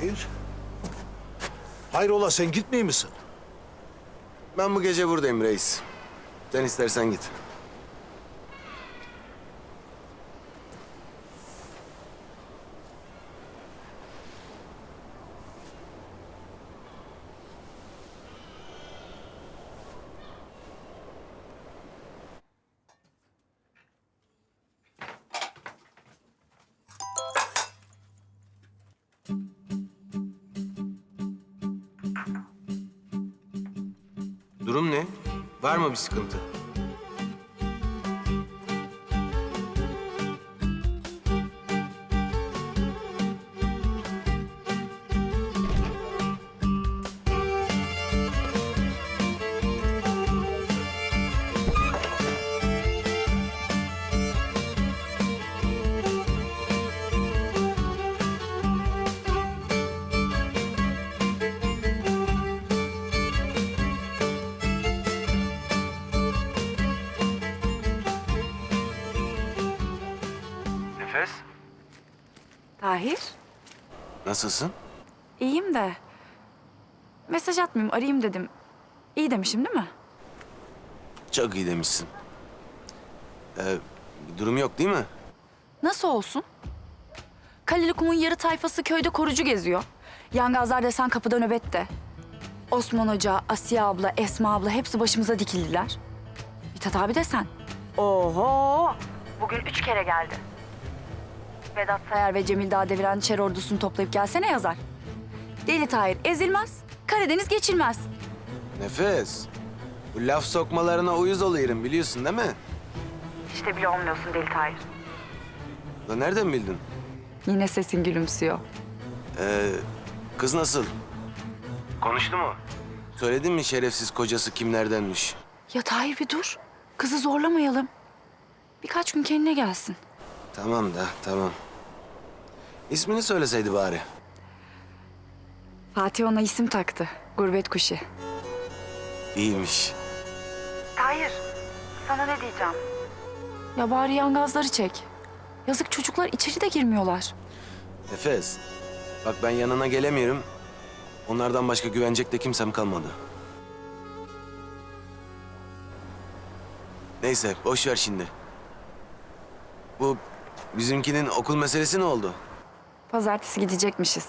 Hayır. Hayrola sen gitmeyeyim misin? Ben bu gece buradayım reis. Sen istersen git. Bir sıkıntı? Tahir, Nasılsın? iyiyim de. Mesaj atmayayım, arayayım dedim. İyi demişim değil mi? Çok iyi demişsin. Ee, bir durum yok değil mi? Nasıl olsun? Kalelikum'un yarı tayfası köyde korucu geziyor. Yangazlar desen kapıda nöbette. Osman Hoca, Asiye abla, Esma abla hepsi başımıza dikildiler. Mithat abi desen. Oho! Bugün üç kere geldi. Vedat Sayar ve Cemil Dağ deviren Çer ordusunu toplayıp gelsene yazar. Deli Tahir ezilmez, Karadeniz geçilmez. Nefes. Bu laf sokmalarına uyuz oluyorum biliyorsun değil mi? İşte bile olmuyorsun Deli Tahir. La nereden bildin? Yine sesin gülümsüyor. Ee, kız nasıl? Konuştu mu? Söyledin mi şerefsiz kocası kimlerdenmiş? Ya Tahir bir dur. Kızı zorlamayalım. Birkaç gün kendine gelsin. Tamam da tamam. İsmini söyleseydi bari. Fatih ona isim taktı. Gurbet kuşu. İyiymiş. Tahir, sana ne diyeceğim? Ya bari yangazları çek. Yazık çocuklar içeri de girmiyorlar. Nefes. Bak ben yanına gelemiyorum. Onlardan başka güvenecek de kimsem kalmadı. Neyse boş ver şimdi. Bu bizimkinin okul meselesi ne oldu? Pazartesi gidecekmişiz.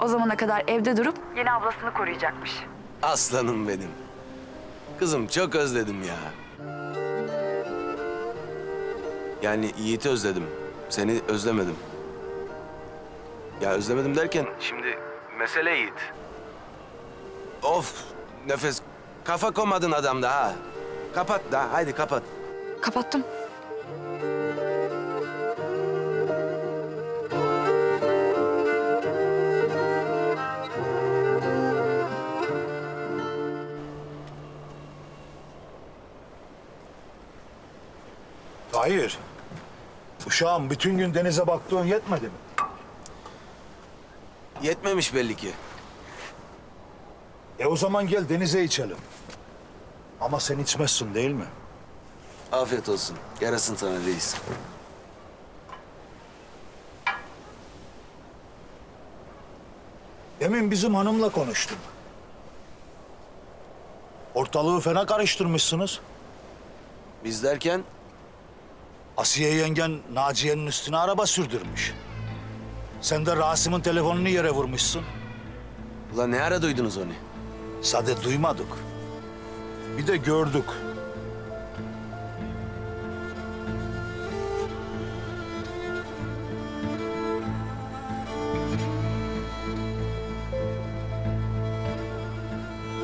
O zamana kadar evde durup yeni ablasını koruyacakmış. Aslanım benim. Kızım çok özledim ya. Yani Yiğit'i özledim. Seni özlemedim. Ya özlemedim derken... Şimdi mesele Yiğit. Of nefes. Kafa komadın adamda ha. Kapat da haydi kapat. Kapattım. Uşağım bütün gün denize baktığın yetmedi mi? Yetmemiş belli ki. E o zaman gel denize içelim. Ama sen içmezsin değil mi? Afiyet olsun. Yarasın sana reis. Demin bizim hanımla konuştum. Ortalığı fena karıştırmışsınız. Biz derken Asiye yengen Naciye'nin üstüne araba sürdürmüş. Sen de Rasim'in telefonunu yere vurmuşsun. ulan ne ara duydunuz onu? Sade duymadık. Bir de gördük.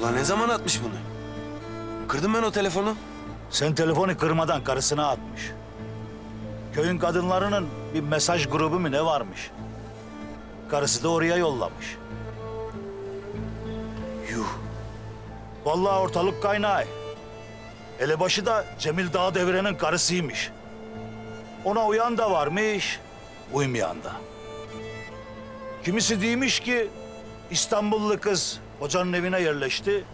Ulan ne zaman atmış bunu? Kırdım ben o telefonu. Sen telefonu kırmadan karısına atmış. Köyün kadınlarının bir mesaj grubu mu ne varmış? Karısı da oraya yollamış. Yuh. Vallahi ortalık kaynağı. Elebaşı da Cemil Dağ Devre'nin karısıymış. Ona uyan da varmış, uymayan da. Kimisi demiş ki İstanbullu kız hocanın evine yerleşti.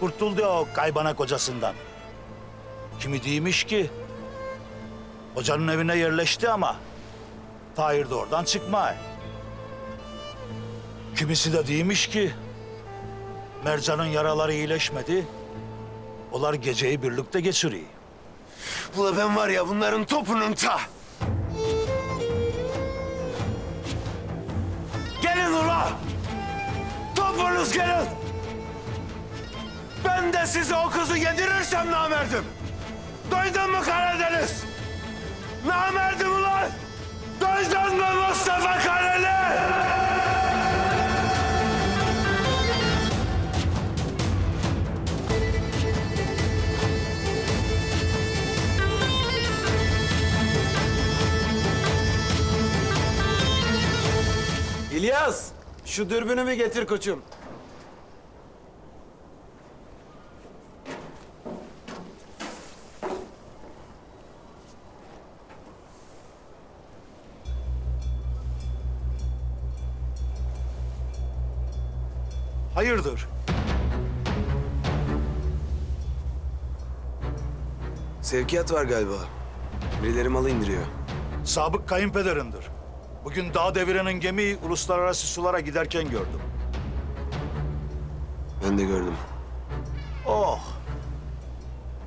Kurtuldu o kaybana kocasından. Kimi demiş ki hocanın evine yerleşti ama Tahir de oradan çıkma. Kimisi de değilmiş ki Mercan'ın yaraları iyileşmedi. Onlar geceyi birlikte geçiriyor. Ula ben var ya bunların topunun ta. Gelin ula! Topunuz gelin! Ben de size o kızı yedirirsem namerdim. Duydun mu Karadeniz? Namerdim ulan! Duydun mu Mustafa Kaleli? İlyas, şu dürbünümü getir koçum. Sevkiyat var galiba. Birileri malı indiriyor. Sabık kayınpederindir. Bugün dağ devirenin gemiyi uluslararası sulara giderken gördüm. Ben de gördüm. Oh!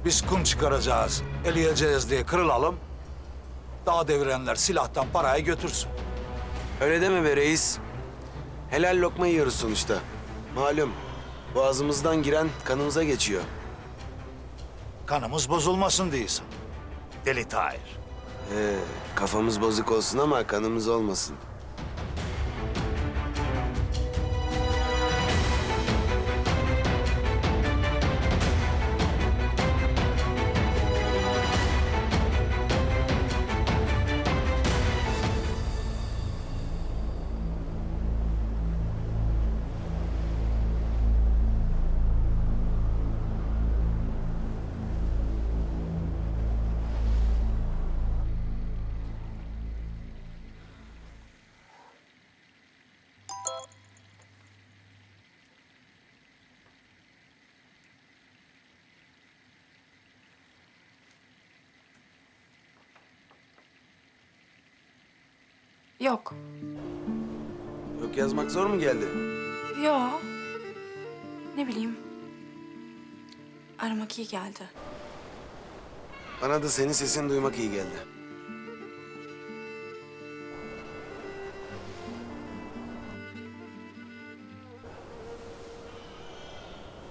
Biz kum çıkaracağız, eleyeceğiz diye kırılalım. Dağ devirenler silahtan parayı götürsün. Öyle deme be reis. Helal lokma yiyoruz sonuçta. Malum boğazımızdan giren kanımıza geçiyor. Kanımız bozulmasın diyorsun. Deli Tahir. Ee, kafamız bozuk olsun ama kanımız olmasın. Yok. Yok yazmak zor mu geldi? Yo. Ne bileyim. Aramak iyi geldi. Bana da senin sesini duymak iyi geldi.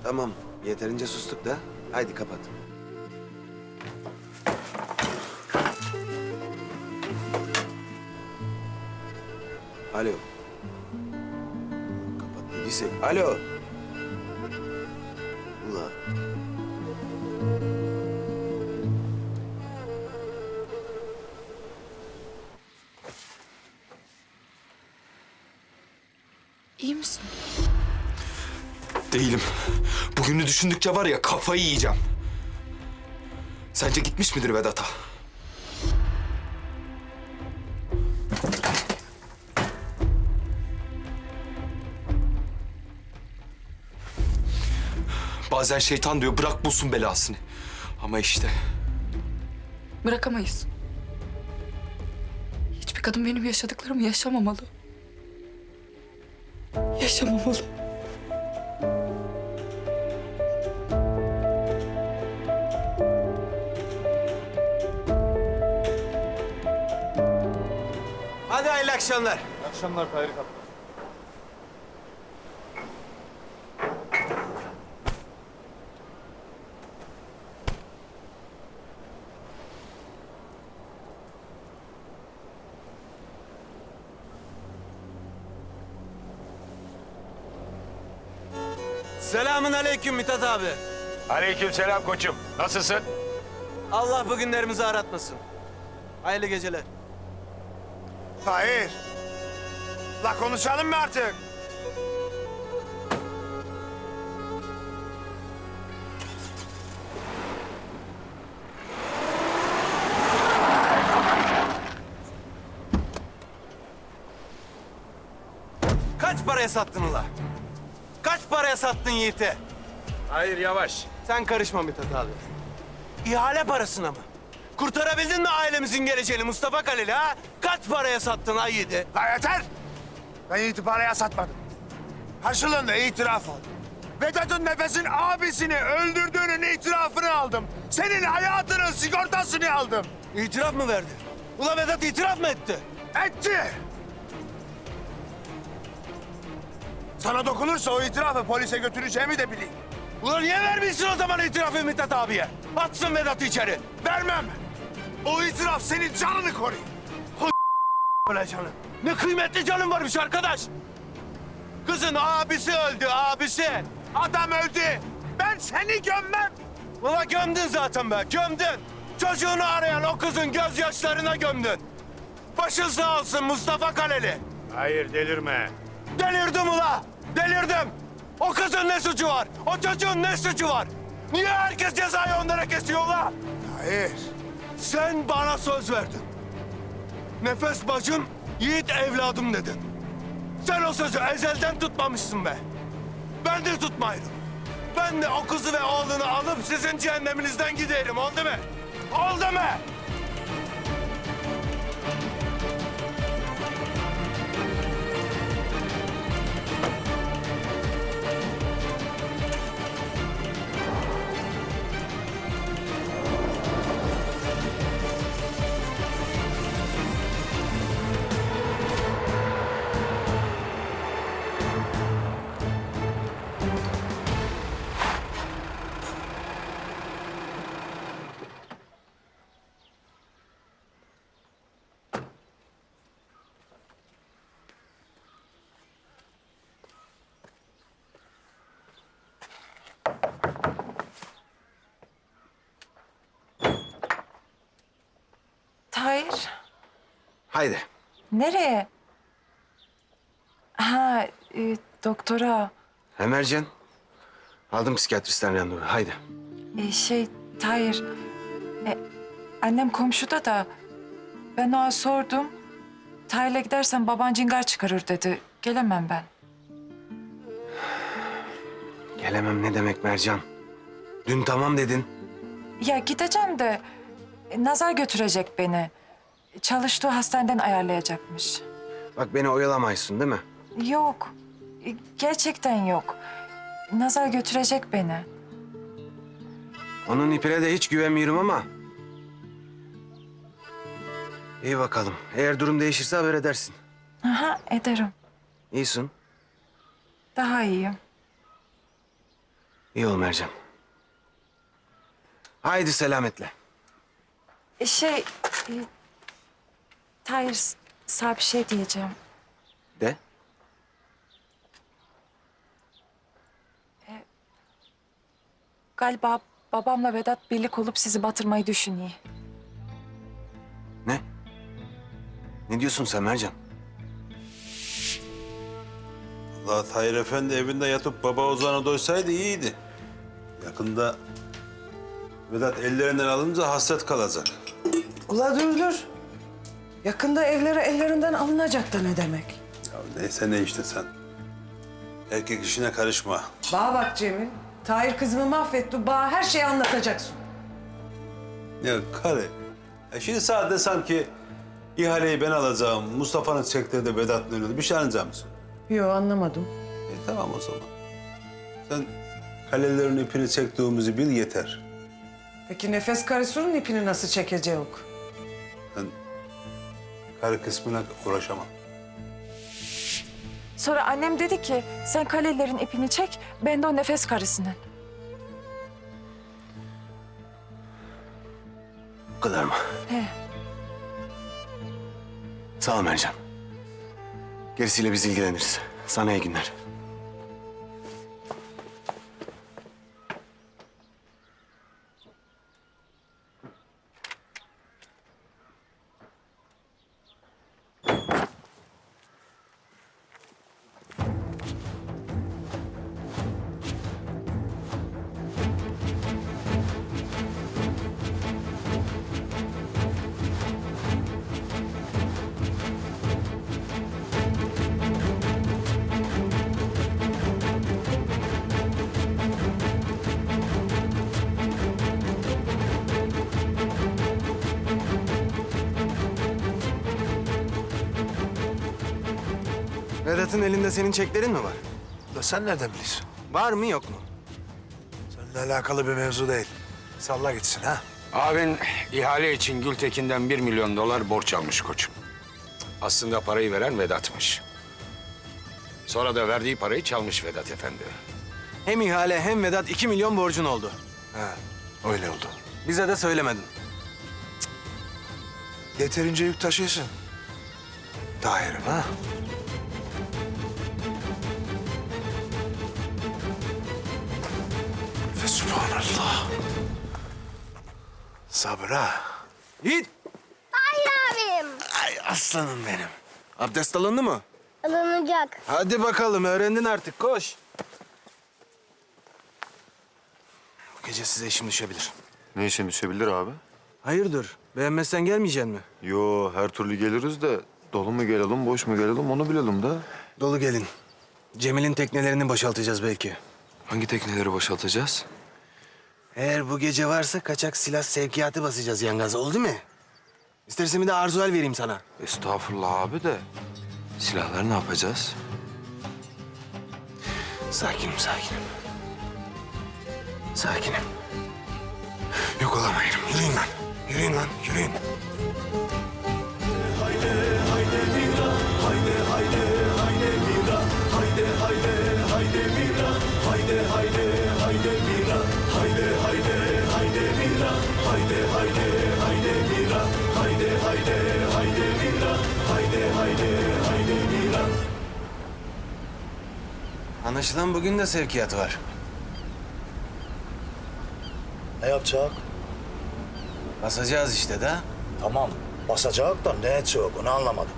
Tamam, yeterince sustuk da. Haydi kapat. Alo. Kapat dediysek. Alo. Ula. İyi misin? Değilim. Bugünü düşündükçe var ya kafayı yiyeceğim. Sence gitmiş midir Vedat'a? Bazen şeytan diyor bırak bulsun belasını. Ama işte Bırakamayız. Hiçbir kadın benim yaşadıklarımı yaşamamalı. Yaşamamalı. Hadi hayırlı akşamlar. Selamun aleyküm Mithat abi. Aleykümselam koçum. Nasılsın? Allah bu günlerimizi aratmasın. Hayırlı geceler. Hayır. La konuşalım mı artık? Kaç paraya sattın ula? Paraya sattın Yiğit'e? Hayır yavaş. Sen karışma Mithat abi. İhale parasına mı? Kurtarabildin mi ailemizin geleceğini Mustafa Kaleli ha? Kaç paraya sattın ha Yiğit'i? La yeter. Ben Yiğit'i paraya satmadım. Karşılığında itiraf aldım. Vedat'ın nefesin abisini öldürdüğünün itirafını aldım. Senin hayatının sigortasını aldım. İtiraf mı verdi? Ula Vedat itiraf mı etti? Etti. Sana dokunursa o itirafı polise götüreceğimi de bileyim. Ulan niye vermişsin o zaman itirafı Mithat abiye? Atsın Vedat'ı içeri. Vermem. O itiraf senin canını koruyun. Öyle canım. Ne kıymetli canım varmış arkadaş. Kızın abisi öldü abisi. Adam öldü. Ben seni gömmem. Ula gömdün zaten be gömdün. Çocuğunu arayan o kızın gözyaşlarına gömdün. Başın sağ olsun Mustafa Kaleli. Hayır delirme. Delirdim ula! Delirdim! O kızın ne suçu var? O çocuğun ne suçu var? Niye herkes cezayı onlara kesiyor ula? Hayır. Sen bana söz verdin. Nefes bacım, yiğit evladım dedin. Sen o sözü ezelden tutmamışsın be. Ben de tutmayırım. Ben de o kızı ve oğlunu alıp sizin cehenneminizden giderim, oldu mu? Oldu mu? Haydi. nereye? Ha, e, doktora. Emercan. Aldım psikiyatristten randevu. Haydi. E, şey, Tahir, e, annem komşuda da ben ona sordum. Tahir'le gidersen baban cingar çıkarır dedi. Gelemem ben. Gelemem ne demek Mercan? Dün tamam dedin. Ya gideceğim de e, Nazar götürecek beni. Çalıştığı hastaneden ayarlayacakmış. Bak beni oyalamayısın değil mi? Yok, gerçekten yok. Nazar götürecek beni. Onun ipine de hiç güvenmiyorum ama. İyi bakalım. Eğer durum değişirse haber edersin. Aha, ederim. İyisin. Daha iyiyim. İyi ol Mercan. Haydi selametle. E, Şey, e, Tahir sana bir şey diyeceğim. De. Galiba babamla Vedat birlik olup sizi batırmayı düşünüyor. Ne? Ne diyorsun sen Mercan? Allah Tahir Efendi evinde yatıp baba Ozan'a doysaydı iyiydi. Yakında Vedat ellerinden alınca hasret kalacak. Ula dur dur. Yakında evleri ellerinden alınacak da ne demek? Ya neyse ne işte sen. Erkek işine karışma. Bana bak Cemil. Tahir kızımı mahvetti. Bana her şeyi anlatacaksın. Ya kare. Ya şimdi sadece sanki ihaleyi ben alacağım. Mustafa'nın çektiği de Vedat'ın önünde bir şey anlayacağım mısın? Yo anlamadım. E tamam o zaman. Sen kalelerin ipini çektiğimizi bil yeter. Peki nefes karısının ipini nasıl çekecek? Ben karı kısmına uğraşamam. Sonra annem dedi ki sen kalelerin ipini çek, ben de o nefes karısının. Bu kadar mı? He. Sağ ol Mercan. Gerisiyle biz ilgileniriz. Sana iyi günler. Vedat'ın elinde senin çeklerin mi var? Da sen nereden biliyorsun? Var mı yok mu? Seninle alakalı bir mevzu değil. Salla gitsin ha. Abin ihale için Gültekin'den bir milyon dolar borç almış koçum. Aslında parayı veren Vedat'mış. Sonra da verdiği parayı çalmış Vedat Efendi. Hem ihale hem Vedat iki milyon borcun oldu. Ha, öyle oldu. Bize de söylemedin. Yeterince yük taşıyorsun. Tahir'im ha? Subhanallah. Sabır ha. Yiğit! abim. Ay aslanım benim. Abdest alındı mı? Alınacak. Hadi bakalım öğrendin artık koş. Bu gece size işim düşebilir. Ne işin düşebilir abi? Hayırdır? Beğenmezsen gelmeyecek mi? Yo her türlü geliriz de dolu mu gelelim boş mu gelelim onu bilelim de. Dolu gelin. Cemil'in teknelerini boşaltacağız belki. Hangi tekneleri boşaltacağız? Eğer bu gece varsa kaçak silah sevkiyatı basacağız yangaza oldu mu? İstersen bir de arzual vereyim sana. Estağfurullah abi de. Silahları ne yapacağız? Sakinim, sakinim. Sakinim. Yok olamayırım. Yürüyün lan. Yürüyün lan, yürüyün. Anlaşılan bugün de sevkiyat var. Ne yapacak? Basacağız işte de. Tamam basacak da ne edecek onu anlamadım.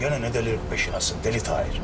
Gene ne delilik peşinasın deli Tahir.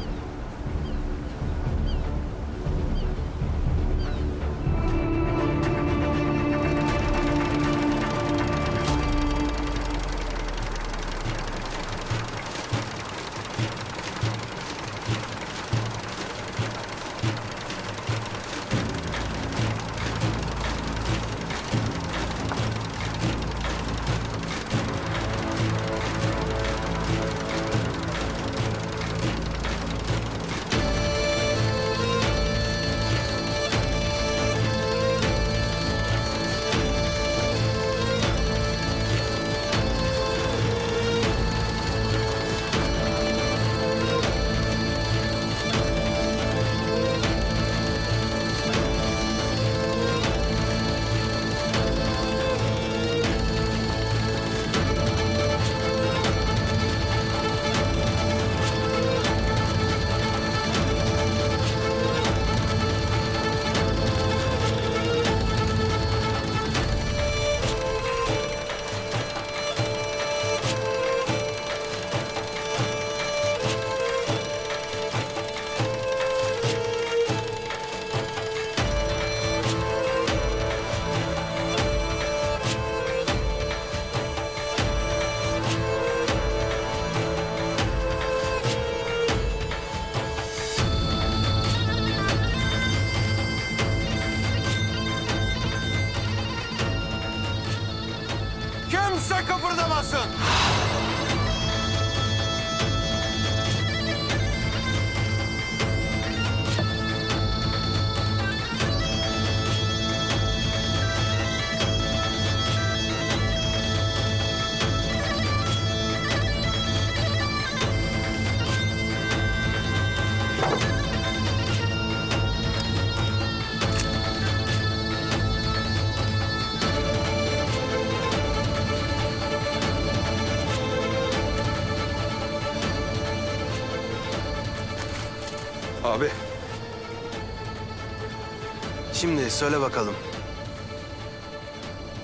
Söyle bakalım.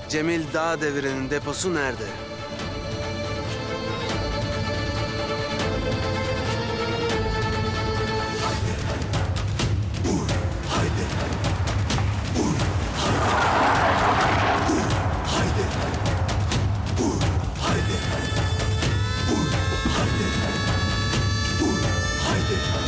Cemil Dağ Devri'nin deposu nerede? Haydi.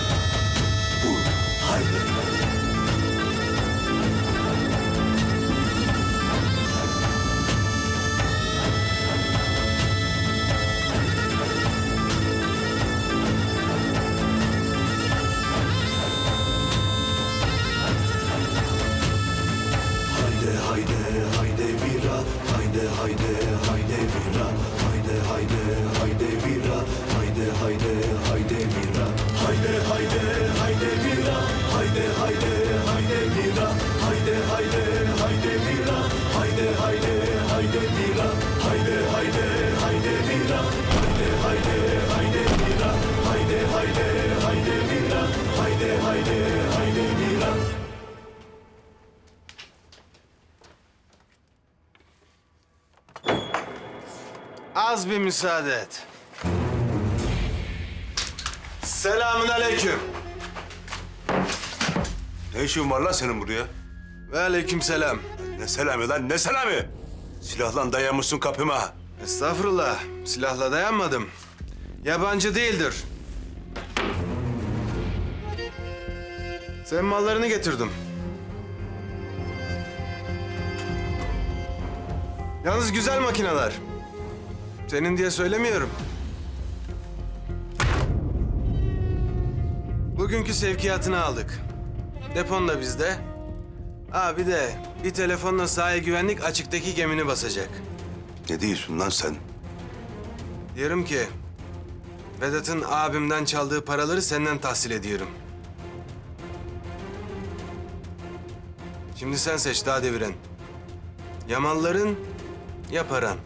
Haydi. Az bir müsaade et. Selamun aleyküm. Ne işin var lan senin buraya? Ve aleyküm selam. Ne selamı lan ne selamı? Silahla dayamışsın kapıma. Estağfurullah. Silahla dayanmadım. Yabancı değildir. Senin mallarını getirdim. Yalnız güzel makineler. Senin diye söylemiyorum. Bugünkü sevkiyatını aldık. Depon da bizde. Ha bir de bir telefonla sahil güvenlik açıktaki gemini basacak. Ne diyorsun lan sen? Diyorum ki Vedat'ın abimden çaldığı paraları senden tahsil ediyorum. Şimdi sen seç daha deviren. Ya malların ya paran.